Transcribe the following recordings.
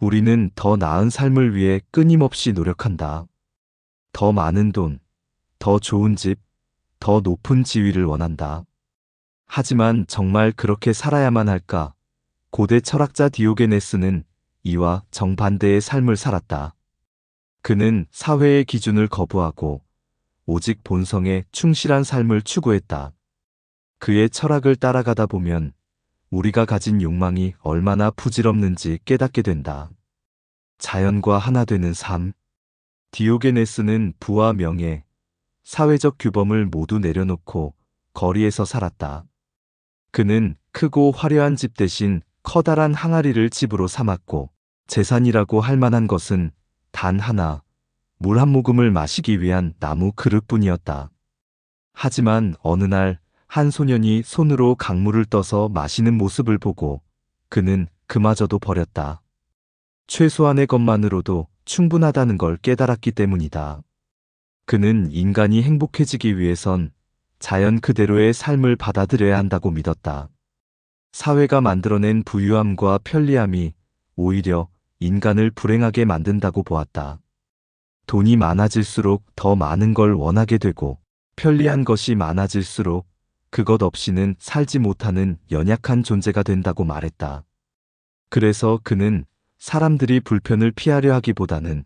우리는 더 나은 삶을 위해 끊임없이 노력한다. 더 많은 돈, 더 좋은 집, 더 높은 지위를 원한다. 하지만 정말 그렇게 살아야만 할까? 고대 철학자 디오게네스는 이와 정반대의 삶을 살았다. 그는 사회의 기준을 거부하고 오직 본성에 충실한 삶을 추구했다. 그의 철학을 따라가다 보면 우리가 가진 욕망이 얼마나 부질없는지 깨닫게 된다. 자연과 하나 되는 삶. 디오게네스는 부와 명예, 사회적 규범을 모두 내려놓고 거리에서 살았다. 그는 크고 화려한 집 대신 커다란 항아리를 집으로 삼았고 재산이라고 할 만한 것은 단 하나, 물 한 모금을 마시기 위한 나무 그릇뿐이었다. 하지만 어느 날 한 소년이 손으로 강물을 떠서 마시는 모습을 보고 그는 그마저도 버렸다. 최소한의 것만으로도 충분하다는 걸 깨달았기 때문이다. 그는 인간이 행복해지기 위해선 자연 그대로의 삶을 받아들여야 한다고 믿었다. 사회가 만들어낸 부유함과 편리함이 오히려 인간을 불행하게 만든다고 보았다. 돈이 많아질수록 더 많은 걸 원하게 되고 편리한 것이 많아질수록 그것 없이는 살지 못하는 연약한 존재가 된다고 말했다. 그래서 그는 사람들이 불편을 피하려 하기보다는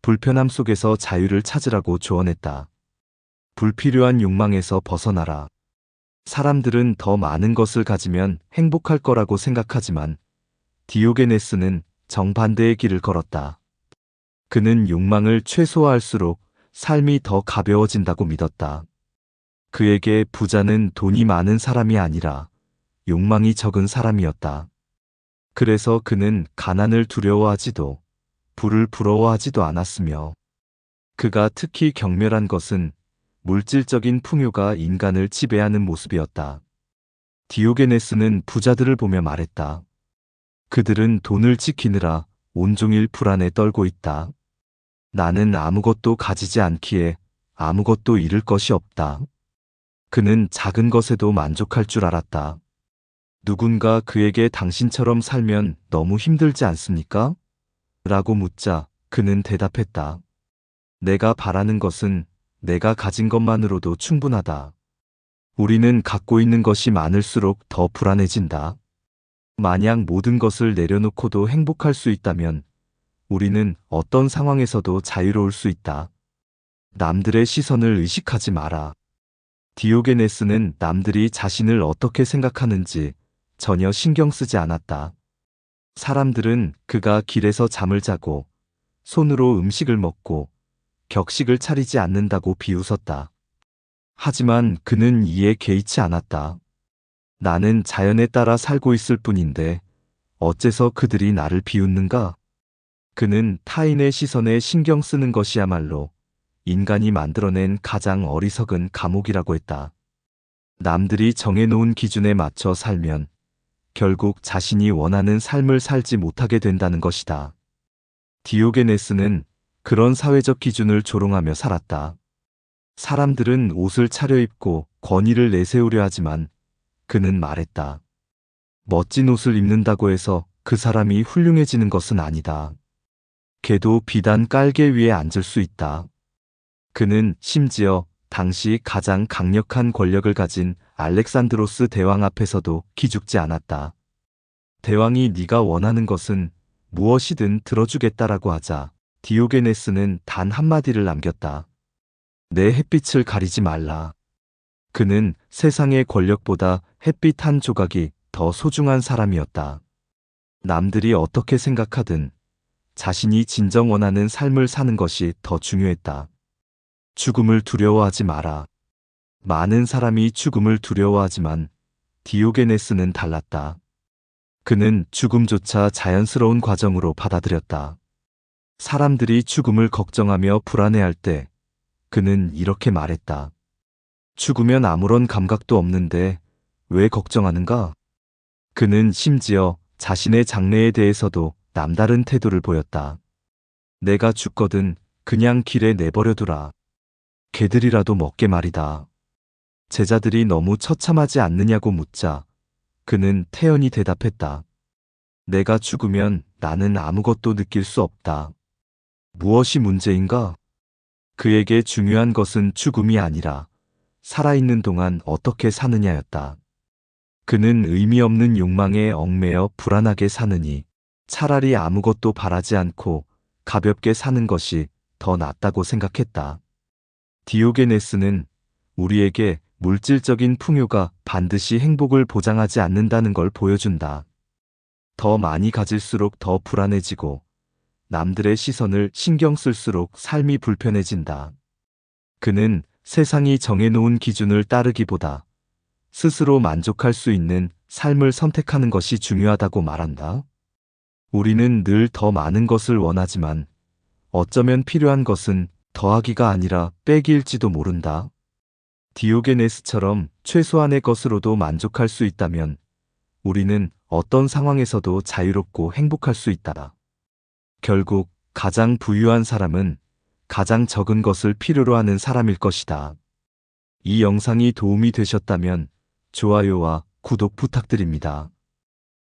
불편함 속에서 자유를 찾으라고 조언했다. 불필요한 욕망에서 벗어나라. 사람들은 더 많은 것을 가지면 행복할 거라고 생각하지만 디오게네스는 정반대의 길을 걸었다. 그는 욕망을 최소화할수록 삶이 더 가벼워진다고 믿었다. 그에게 부자는 돈이 많은 사람이 아니라 욕망이 적은 사람이었다. 그래서 그는 가난을 두려워하지도 불을 부러워하지도 않았으며 그가 특히 경멸한 것은 물질적인 풍요가 인간을 지배하는 모습이었다. 디오게네스는 부자들을 보며 말했다. 그들은 돈을 지키느라 온종일 불안에 떨고 있다. 나는 아무것도 가지지 않기에 아무것도 잃을 것이 없다. 그는 작은 것에도 만족할 줄 알았다. 누군가 그에게 당신처럼 살면 너무 힘들지 않습니까? 라고 묻자 그는 대답했다. 내가 바라는 것은 내가 가진 것만으로도 충분하다. 우리는 갖고 있는 것이 많을수록 더 불안해진다. 만약 모든 것을 내려놓고도 행복할 수 있다면 우리는 어떤 상황에서도 자유로울 수 있다. 남들의 시선을 의식하지 마라. 디오게네스는 남들이 자신을 어떻게 생각하는지 전혀 신경 쓰지 않았다. 사람들은 그가 길에서 잠을 자고 손으로 음식을 먹고 격식을 차리지 않는다고 비웃었다. 하지만 그는 이에 개의치 않았다. 나는 자연에 따라 살고 있을 뿐인데 어째서 그들이 나를 비웃는가? 그는 타인의 시선에 신경 쓰는 것이야말로 인간이 만들어낸 가장 어리석은 감옥이라고 했다. 남들이 정해놓은 기준에 맞춰 살면 결국 자신이 원하는 삶을 살지 못하게 된다는 것이다. 디오게네스는 그런 사회적 기준을 조롱하며 살았다. 사람들은 옷을 차려입고 권위를 내세우려 하지만 그는 말했다. 멋진 옷을 입는다고 해서 그 사람이 훌륭해지는 것은 아니다. 개도 비단 깔개 위에 앉을 수 있다. 그는 심지어 당시 가장 강력한 권력을 가진 알렉산드로스 대왕 앞에서도 기죽지 않았다. 대왕이 네가 원하는 것은 무엇이든 들어주겠다라고 하자 디오게네스는 단 한마디를 남겼다. 내 햇빛을 가리지 말라. 그는 세상의 권력보다 햇빛 한 조각이 더 소중한 사람이었다. 남들이 어떻게 생각하든 자신이 진정 원하는 삶을 사는 것이 더 중요했다. 죽음을 두려워하지 마라. 많은 사람이 죽음을 두려워하지만 디오게네스는 달랐다. 그는 죽음조차 자연스러운 과정으로 받아들였다. 사람들이 죽음을 걱정하며 불안해할 때 그는 이렇게 말했다. 죽으면 아무런 감각도 없는데 왜 걱정하는가? 그는 심지어 자신의 장래에 대해서도 남다른 태도를 보였다. 내가 죽거든 그냥 길에 내버려두라. 개들이라도 먹게 말이다. 제자들이 너무 처참하지 않느냐고 묻자 그는 태연히 대답했다. 내가 죽으면 나는 아무것도 느낄 수 없다. 무엇이 문제인가? 그에게 중요한 것은 죽음이 아니라 살아있는 동안 어떻게 사느냐였다. 그는 의미 없는 욕망에 얽매여 불안하게 사느니 차라리 아무것도 바라지 않고 가볍게 사는 것이 더 낫다고 생각했다. 디오게네스는 우리에게 물질적인 풍요가 반드시 행복을 보장하지 않는다는 걸 보여준다. 더 많이 가질수록 더 불안해지고 남들의 시선을 신경 쓸수록 삶이 불편해진다. 그는 세상이 정해놓은 기준을 따르기보다 스스로 만족할 수 있는 삶을 선택하는 것이 중요하다고 말한다. 우리는 늘 더 많은 것을 원하지만 어쩌면 필요한 것은 더하기가 아니라 빼기일지도 모른다. 디오게네스처럼 최소한의 것으로도 만족할 수 있다면 우리는 어떤 상황에서도 자유롭고 행복할 수 있다. 결국 가장 부유한 사람은 가장 적은 것을 필요로 하는 사람일 것이다. 이 영상이 도움이 되셨다면 좋아요와 구독 부탁드립니다.